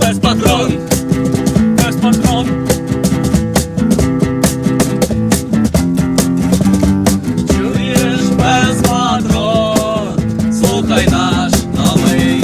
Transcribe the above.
Без патрон, без патрон. Чуєш без патрон, слухай наш новий.